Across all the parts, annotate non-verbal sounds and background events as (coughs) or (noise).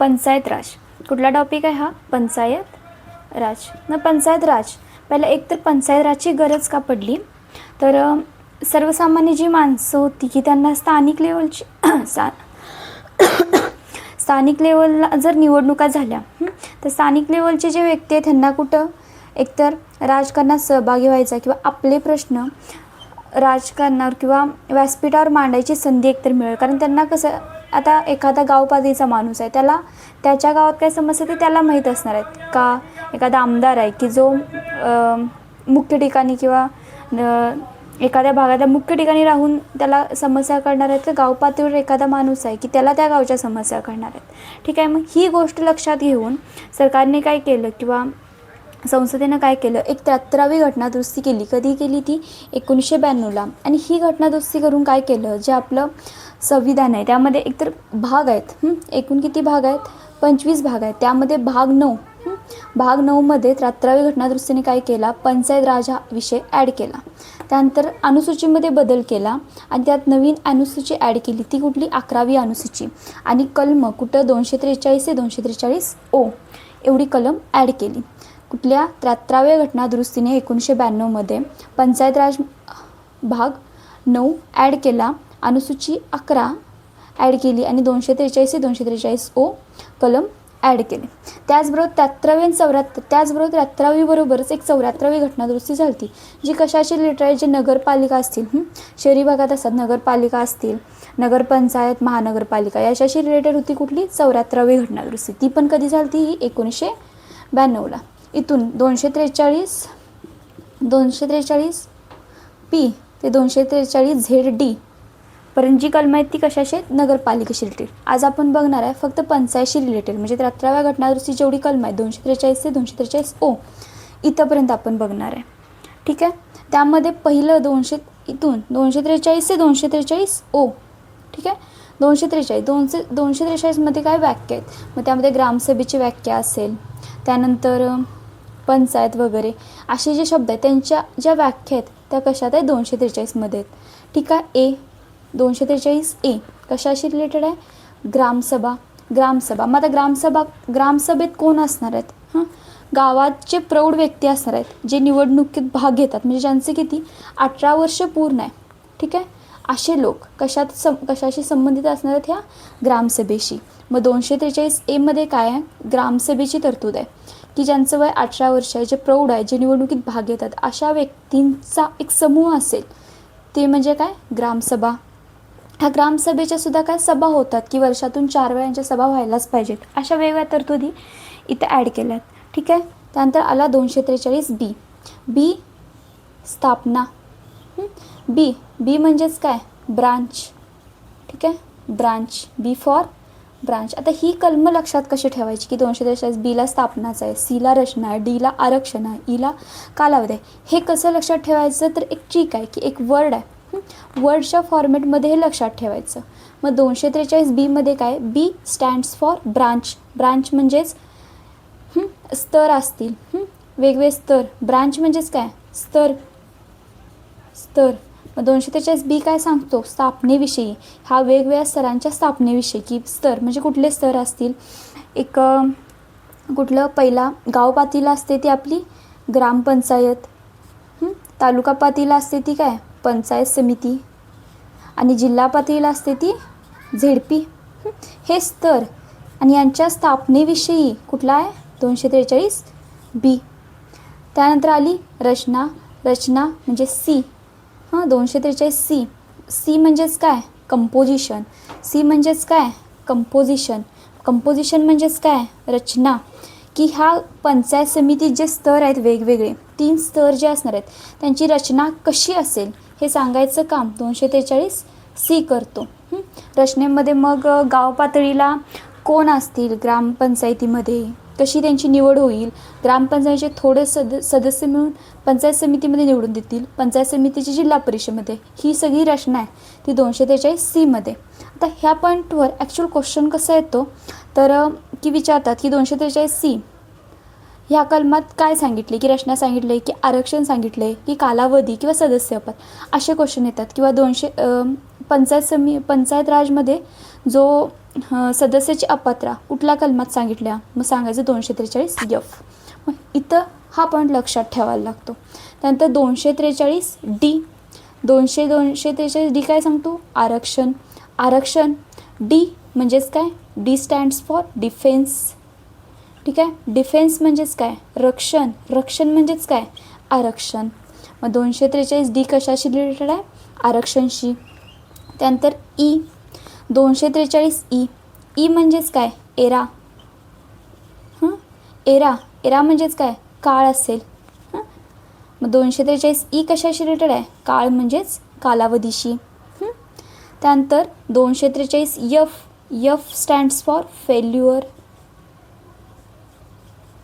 पंचायत राज. कुठला टॉपिक आहे हा? पंचायत राज. न पंचायत राज पहिला एक तर पंचायत राजची गरज का पडली? तर सर्वसामान्य जी माणसं होती की त्यांना स्थानिक लेवलची (coughs) सा (coughs) स्थानिक लेवलला जर निवडणुका झाल्या तर स्थानिक लेवलचे जे व्यक्ती आहेत त्यांना कुठं एकतर राजकारणात सहभागी व्हायचा किंवा आपले प्रश्न राजकारणावर किंवा व्यासपीठावर मांडायची संधी एकतर मिळेल? कारण त्यांना कसं आता एखादा गावपातळीचा माणूस आहे त्याला त्याच्या गावात काय समस्या ते त्याला माहीत असणार आहेत. का एखादा आमदार आहे की जो मुख्य ठिकाणी किंवा एखाद्या भागातल्या मुख्य ठिकाणी राहून त्याला समस्या करणार आहेत तर गाव पातळीवर एखादा माणूस आहे की त्याला त्या गावच्या समस्या करणार आहेत. ठीक आहे मग ही गोष्ट लक्षात घेऊन सरकारने काय केलं किंवा संसदेनं काय केलं? एक त्र्याहत्तरावी घटनादुरुस्ती केली. कधी केली ती? एकोणीसशे ब्याण्णवला. आणि ही घटनादुरुस्ती करून काय केलं? जे आपलं संविधान आहे. त्यामध्ये एकतर भाग आहेत. एकूण किती भाग आहेत? पंचवीस भाग आहेत. त्यामध्ये भाग नऊ. भाग नऊमध्ये त्र्याहत्तरावी घटनादुरुस्तीने काय केला? पंचायत राज हा विषय ॲड केला. त्यानंतर अनुसूचीमध्ये बदल केला. आणि त्यात नवीन अनुसूची ॲड केली. ती कुठली? अकरावी अनुसूची. आणि कलम कुठं? दोनशे त्रेचाळीस ते दोनशे त्रेचाळीस ओ. एवढी कलम ॲड केली. कुठल्या त्र्याहत्तराव्या घटनादुरुस्तीने एकोणीसशे ब्याण्णवमध्ये पंचायत राज भाग नऊ ॲड केला? अनुसूची अकरा ॲड केली आणि दोनशे त्रेचाळीस ते दोनशे त्रेचाळीस ओ कलम ॲड केले. त्याचबरोबर त्र्याहत्तरावी आणि चौऱ्याहत्तर त्याचबरोबर त्र्याहत्तरावीबरोबरच एक चौऱ्याहत्तरावी घटनादुरुस्ती झाली होती जी कशाची रिलेटेड आहे? जे नगरपालिका असतील शहरी भागात असतात नगरपालिका असतील नगरपंचायत महानगरपालिका याच्याशी रिलेटेड होती कुठली? चौऱ्याहत्तरावी घटनादुरुस्ती. ती पण कधी झाली होती ही एकोणीसशे ब्याण्णवला इथून दोनशे त्रेचाळीस दोनशे त्रेचाळीस पी ते दोनशे त्रेचाळीस झेड डी पर्यंत जी कलम आहेत ती कशाशी आहेत? नगरपालिकेशी रिलेटेड आज आपण बघणार आहे फक्त पंचायतशी रिलेटेड म्हणजे त्र्याहत्तराव्या घटनादुरुस्ती जेवढी कलम आहे दोनशे त्रेचाळीस ते दोनशे त्रेचाळीस ओ इथंपर्यंत आपण बघणार आहे. ठीक आहे? त्यामध्ये पहिलं दोनशे इथून दोनशे त्रेचाळीस ते दोनशे त्रेचाळीस ओ ठीक आहे? दोनशे त्रेचाळीस दोनशे दोनशे त्रेचाळीसमध्ये काय व्याख्या आहेत? मग त्यामध्ये ग्रामसभेची व्याख्या असेल त्यानंतर पंचायत वगैरे असे जे शब्द आहेत त्यांच्या ज्या व्याख्या आहेत त्या कशात आहे दोनशे त्रेचाळीसमध्ये आहेत. ठीक आहे? ए दोनशे त्रेचाळीस ए कशाशी रिलेटेड आहे? ग्रामसभा. ग्रामसभा. मग आता ग्रामसभा ग्रामसभेत कोण असणार आहेत? हां? गावाचे प्रौढ व्यक्ती असणार आहेत जे निवडणुकीत भाग घेतात. म्हणजे ज्यांचे किती? अठरा वर्ष पूर्ण आहे. ठीक आहे? असे लोक कशात सम कशाशी संबंधित असणार आहेत ह्या? ग्रामसभेशी. मग दोनशे त्रेचाळीस एमध्ये काय आहे? ग्रामसभेची तरतूद आहे. की ज्यांचं वय अठरा वर्ष आहे जे प्रौढ आहे जे निवडणुकीत भाग घेतात अशा व्यक्तींचा एक समूह असेल ते म्हणजे काय? ग्रामसभा. ह्या ग्रामसभेच्या सुद्धा काय सभा होतात की वर्षातून चार वेळांच्या सभा व्हायलाच पाहिजेत. अशा वेगवेगळ्या तरतुदी इथं ॲड केल्या आहेत ठीक आहे? त्यानंतर आला दोनशे त्रेचाळीस बी. बी स्थापना. बी. बी म्हणजेच काय? ब्रांच. ठीक आहे? ब्रांच. बी फॉर ब्रांच आता ही कलम लक्षात कशी ठेवायची की दोनशे त्रेचाळीस बीला स्थापनाचा आहे सीला रचना आहे डीला आरक्षण आहे e ईला कालावधी आहे. हे कसं लक्षात ठेवायचं? तर एक ट्रिक आहे की एक वर्ड आहे. वर्डच्या फॉर्मॅटमध्ये हे लक्षात ठेवायचं. मग दोनशे त्रेचाळीस बीमध्ये काय? B stands for branch branch म्हणजेच स्तर असतील. वेगवेगळे स्तर. ब्रांच म्हणजेच काय? स्तर. स्तर. मग दोनशे त्रेचाळीस बी काय सांगतो? स्थापनेविषयी. हा वेगवेगळ्या स्तरांच्या स्थापनेविषयी की स्तर म्हणजे कुठले स्तर असतील? एक कुठलं? पहिला गाव पातळीला असते ती आपली ग्रामपंचायत. तालुका पातळीला असते ती काय? पंचायत समिती. आणि जिल्हा पातळीला असते ती झेडपी. हे? स्तर आणि यांच्या स्थापनेविषयी कुठला आहे? दोनशे त्रेचाळीस बी. त्यानंतर आली रचना. रचना म्हणजे सी. हां दोनशे त्रेचाळीस सी सी म्हणजेच काय? कंपोजिशन सी म्हणजेच काय? कंपोजिशन कंपोजिशन म्हणजेच काय? रचना. की ह्या पंचायत समितीत जे स्तर आहेत वेगवेगळे तीन स्तर जे असणार आहेत त्यांची रचना कशी असेल हे सांगायचं काम दोनशे त्रेचाळीस सी करतो रचनेमध्ये मग गाव पातळीला कोण असतील ग्रामपंचायतीमध्ये? कशी त्यांची निवड होईल ग्रामपंचायतीचे थोडे सद सदस्य मिळून पंचायत समितीमध्ये निवडून देतील पंचायत समितीची जिल्हा परिषदेमध्ये ही सगळी रचना आहे ती दोनशे त्रेचाळीस सीमध्ये आता ह्या पॉईंटवर ॲक्च्युअल क्वेश्चन कसा येतो? तर की विचारतात की दोनशे त्रेचाळीस सी ह्या कलमात काय सांगितले? की रचना सांगितले की आरक्षण सांगितले की कालावधी किंवा सदस्यपद असे क्वेश्चन येतात. किंवा दोनशे पंचायत समी पंचायत राजमध्ये जो सदस्याची अपात्रा कुठल्या कलमात सांगितल्या? मग सांगायचं दोनशे त्रेचाळीस यफ मग इथं हा पॉईंट लक्षात ठेवायला लागतो. त्यानंतर दोनशे त्रेचाळीस डी दोनशे दोनशे त्रेचाळीस डी काय सांगतो? आरक्षण. आरक्षण डी म्हणजेच काय? डी स्टँड्स फॉर डिफेन्स ठीक आहे? डिफेन्स म्हणजेच काय? रक्षण. रक्षण म्हणजेच काय? आरक्षण. मग दोनशे त्रेचाळीस डी कशाशी रिलेटेड आहे? आरक्षणशी. त्यानंतर ई दोनशे त्रेचाळीस ई. ई म्हणजेच काय? एरा. एरा. एरा म्हणजेच काय? काळ असेल. हां? मग दोनशे त्रेचाळीस ई कशाशी रिलेटेड आहे? काळ म्हणजेच कालावधीशी. त्यानंतर दोनशे त्रेचाळीस F F stands for failure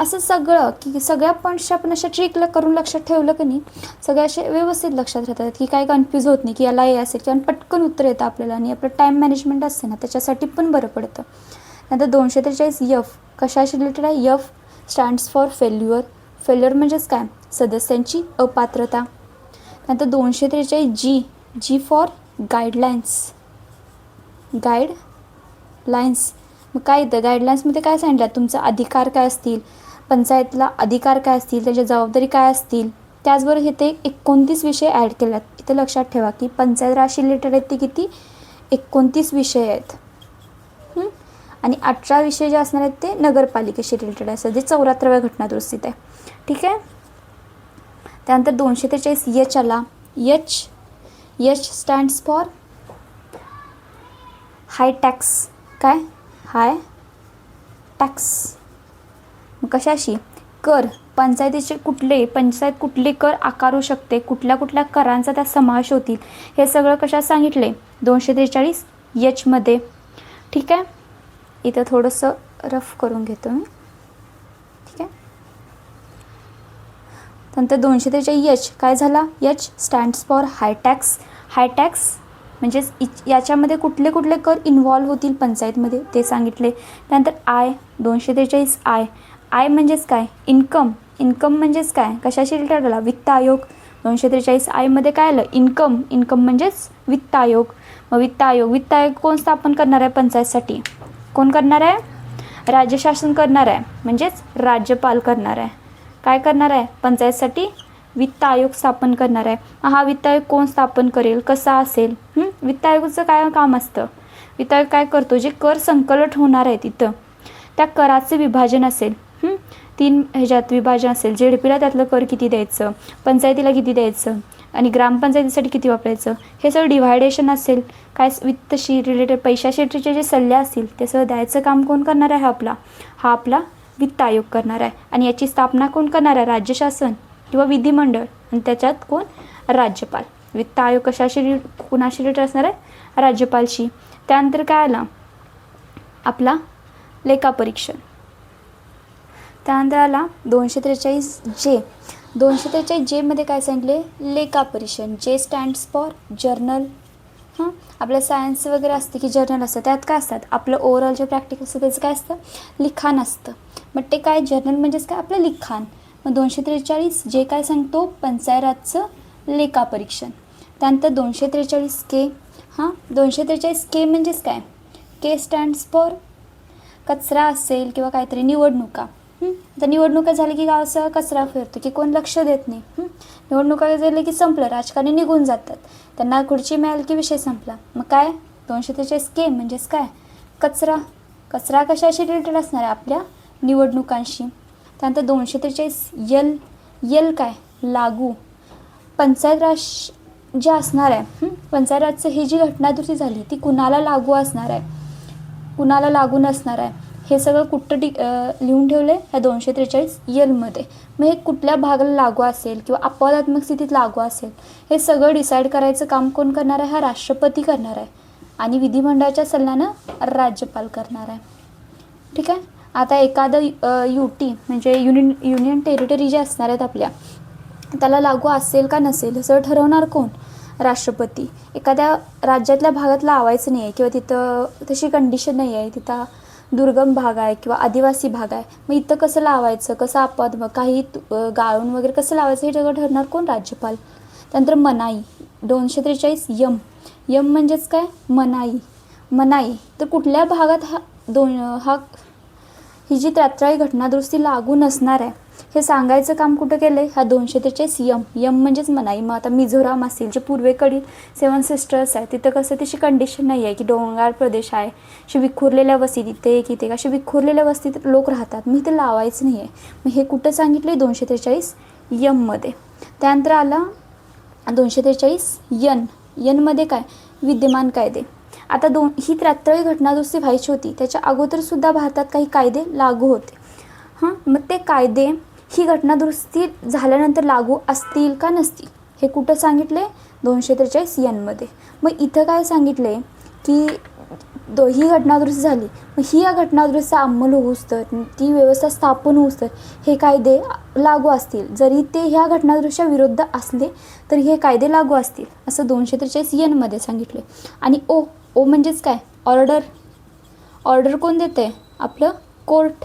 असं सगळं की सगळ्या पॉईंट्स आपण अशा ट्रिकला करून लक्षात ठेवलं की नाही सगळ्या असे व्यवस्थित लक्षात राहतात की काय कन्फ्यूज होत नाही की याला हे असेल किंवा पटकन उत्तर येतं आपल्याला आणि आपलं टाईम मॅनेजमेंट असते ना त्याच्यासाठी पण बरं पडतं. नंतर दोनशे त्रेचाळीस यफ कशाशी रिलेटेड आहे? F stands for failure failure म्हणजेच काय? सदस्यांची अपात्रता. नंतर दोनशे त्रेचाळीस G G for guidelines guide lines मग काय येतं गाईडलाईन्समध्ये काय सांगितलं? तुमचा अधिकार काय असतील? पंचायतला अधिकार काय असतील त्याच्या जबाबदारी काय असतील त्याचबरोबर इथे एकोणतीस विषय ॲड केल्यात. इथे लक्षात ठेवा की पंचायत राजशी रिलेटेड आहेत ते किती? एकोणतीस विषय आहेत. आणि अठरा विषय जे असणार आहेत ते नगरपालिकेशी रिलेटेड असतात जे चौऱ्याहत्तराव्या घटनादुरुस्तीत आहे. ठीक आहे? त्यानंतर दोनशे त्रेचाळीस यच आला H H stands for high tax काय? हाय टॅक्स कशाशी? कर. पंचायतीचे कुठले पंचायत कुठले कर आकारू शकते? कुठल्या कुठल्या करांचा त्यात समावेश होतील? हे सगळं कशात सांगितले? दोनशे त्रेचाळीस यचमध्ये ठीक आहे? इथं थोडंसं रफ करून घेतो मी. ठीक आहे? नंतर दोनशे त्रेचाळीस यच. काय झाला? H stands for high tax high tax म्हणजेच इच याच्यामध्ये कुठले कुठले कर इन्व्हॉल्व होतील पंचायतमध्ये? ते सांगितले. त्यानंतर आय दोनशे त्रेचाळीस आय आय म्हणजेच काय? इन्कम. इन्कम म्हणजेच काय? कशाशी रिलेटेड आला वित्त आयोग. दोनशे त्रेचाळीस आयमध्ये काय आलं? इन्कम. इन्कम म्हणजेच वित्त आयोग. मग वित्त आयोग. वित्त आयोग कोण स्थापन करणार आहे पंचायतसाठी? कोण करणार आहे? राज्य शासन करणार आहे. म्हणजेच राज्यपाल करणार आहे. काय करणार आहे? पंचायतसाठी वित्त आयोग स्थापन करणार आहे. हा वित्त आयोग कोण स्थापन करेल? कसा असेल? वित्त आयोगाचं काय काम असतं? वित्त आयोग काय करतो? जे कर संकलन होणार आहे तिथं. त्या कराचे विभाजन असेल. तीन ह्याच्यात विभाजन असेल. जे पीला त्यातलं कर किती द्यायचं? पंचायतीला किती द्यायचं? आणि ग्रामपंचायतीसाठी किती वापरायचं? हे सगळं डिव्हायडेशन असेल. काय वित्तशी रिलेटेड पैशाशीचे जे सल्ले असतील ते सगळं द्यायचं काम कोण करणार आहे आपला? हा आपला वित्त आयोग करणार आहे. आणि याची स्थापना कोण करणार आहे? राज्य शासन किंवा विधिमंडळ? आणि त्याच्यात कोण? राज्यपाल. वित्त आयोग कशाशी रि कुणाशी रिलेटेड असणार आहे? राज्यपालशी. त्यानंतर काय आला? आपला लेखापरीक्षण. त्यानंतर आला दोनशे त्रेचाळीस जे दोनशे त्रेचाळीस जेमध्ये काय सांगितले? लेखापरीक्षण जे स्टँड्स फॉर जर्नल हां? आपलं सायन्स वगैरे असते की जर्नल असतं त्यात काय असतात? आपलं ओव्हरऑल जे प्रॅक्टिकल असतं त्याचं काय असतं? लिखाण असतं. मग ते काय? जर्नल म्हणजेच काय? आपलं लिखाण. मग दोनशे त्रेचाळीस जे काय सांगतो? पंचायराजचं लेखापरीक्षण त्यानंतर दोनशे त्रेचाळीस के. हां? दोनशे त्रेचाळीस के म्हणजेच काय? के स्टँड्स फॉर कचरा असेल किंवा काहीतरी निवडणुका. तर निवडणुका झाली की गावचा कचरा फिरतो की कोण लक्ष देत नाही. निवडणुका झाली की संपलं राजकारणी निघून जातात. त्यांना खुर्ची मिळाली की विषय संपला. मग काय? दोनशे त्रेचाळीस के म्हणजेच काय? कचरा. कचरा कशाशी रिलेटेड असणार आहे आपल्या निवडणुकांशी? त्यानंतर दोनशे त्रेचाळीस यल यल काय? लागू. पंचायत राज जे असणार आहे पंचायत राजचं ही जी घटनादुरुस्ती झाली ती कुणाला लागू असणार आहे? कुणाला लागू नसणार आहे? हे सगळं कुठं डि लिहून ठेवलं आहे ह्या दोनशे त्रेचाळीस यलमध्ये मग हे कुठल्या भागाला लागू असेल किंवा अपवादात्मक स्थितीत लागू असेल हे सगळं डिसाईड करायचं काम कोण करणार आहे? हा राष्ट्रपती करणार आहे. आणि विधिमंडळाच्या सल्ल्यानं राज्यपाल करणार आहे. ठीक आहे? आता एखादं यू टी म्हणजे युनियन युनियन टेरिटरी जे असणार आहेत आपल्या त्याला लागू असेल का नसेल हे सगळं ठरवणार कोण? राष्ट्रपती. एखाद्या राज्यातल्या भागात लावायचं नाही आहे किंवा तिथं तशी कंडिशन नाही आहे तिथं दुर्गम भाग आहे किंवा आदिवासी भाग आहे मग इथं कसं लावायचं? कसं अपवाद मग काही गाळून वगैरे कसं लावायचं? हे जगं ठरणार कोण? राज्यपाल. त्यानंतर मनाई दोनशे त्रेचाळीस यम. यम म्हणजेच काय? मनाई. मनाई. तर कुठल्या भागात हा दोन हा ही जी त्र्याहत्तरावी घटनादुरुस्ती लागू नसणार आहे हे सांगायचं काम कुठं केलं आहे ह्या दोनशे त्रेचाळीस यम. यम म्हणजेच मनाई. मग आता मिझोराम असेल जे पूर्वेकडील सेवन सिस्टर्स आहे तिथं कसं तशी कंडिशन नाही आहे की डोंगराळ प्रदेश आहे. अशी विखुरलेल्या वस्तीत इथे एक इथे अशी विखुरलेल्या वस्तीत लोक राहतात. मग ते लावायचं नाही आहे मग हे कुठं सांगितलं आहे दोनशे त्रेचाळीस यममध्ये त्यानंतर आला दोनशे त्रेचाळीस यन. यनमध्ये काय? विद्यमान कायदे. आता दोन ही त्र्याहत्तरावी घटनादुरुस्ती व्हायची होती. त्याच्या अगोदरसुद्धा भारतात काही कायदे लागू होते. हां? मग ते कायदे ही घटनादुरुस्ती झाल्यानंतर लागू असतील का नसतील हे कुठं सांगितले? दोनशे त्रेचाळीस यनमध्ये मग इथं काय सांगितले? की दो ही घटनादुरुस्ती झाली. मग ही या घटनादुरुस्तीचा अंमल होऊस तर ती व्यवस्था स्थापन होऊस तर हे कायदे लागू असतील. जरी ते ह्या घटनादुरुस्तीच्या विरुद्ध असले तरी हे कायदे लागू असतील असं दोनशे त्रेचाळीस यनमध्ये सांगितले. आणि ओ ओ म्हणजेच काय? ऑर्डर. ऑर्डर कोण देते आपलं कोर्ट.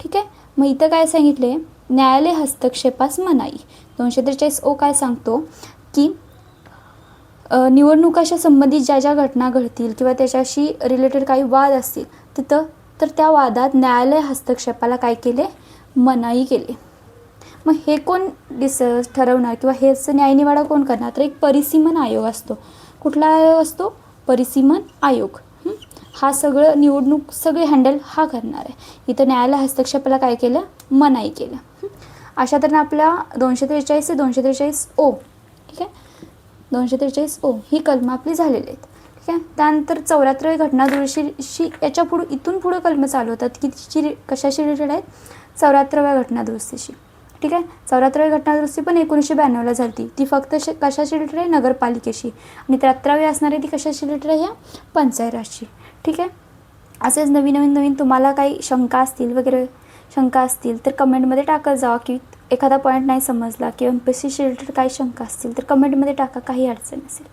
ठीक आहे? मग इथं काय सांगितले? न्यायालय हस्तक्षेपास मनाई. दोनशे त्रेचाळीस ओ काय सांगतो? की निवडणुकाशा संबंधित ज्या ज्या घटना घडतील किंवा त्याच्याशी रिलेटेड काही वाद असतील तिथं तर त्या वादात न्यायालय हस्तक्षेपाला काय केले? मनाई केली. मग हे कोण डिस ठरवणार किंवा हेच न्यायनिवाडा कोण करणार? तर एक परिसीमन आयोग असतो. कुठला आयोग असतो? परिसीमन आयोग. हा सगळं निवडणूक सगळी हँडल हा करणार आहे. इथं न्यायालय हस्तक्षेपाला काय केलं? मनाई केलं. अशा तऱ्हेने आपल्या दोनशे त्रेचाळीस ते दोनशे त्रेचाळीस ओ ठीक आहे? दोनशे त्रेचाळीस ओ ही कलमं आपली झालेली आहेत. ठीक आहे? त्यानंतर चौऱ्याहत्तर घटना दुरुस्तीशी याच्या पुढं इथून पुढं कलमं चालू होतात. की तिची रि- कशाशी रिलेटेड आहेत? चौऱ्याहत्तराव्या घटनादुरुस्तीशी ठीक आहे? चौऱ्याहत्तरावी घटनादुरुस्ती पण एकोणीसशे ब्याण्णवला झाली ती फक्त श कशाशी रिलेटेड आहे? नगरपालिकेशी. आणि त्र्याहत्तरावी असणारी ती कशाशी रिलेटेड आहे? या पंचायतराजशी. ठीक आहे? असेच नवीन नवीन नवीन तुम्हाला काही शंका असतील वगैरे शंका असतील तर कमेंटमध्ये टाकत जावा की एखादा पॉईंट नाही समजला किंवा एम पी सी रिलेटेड काही शंका असतील तर कमेंटमध्ये टाका काही अडचण असेल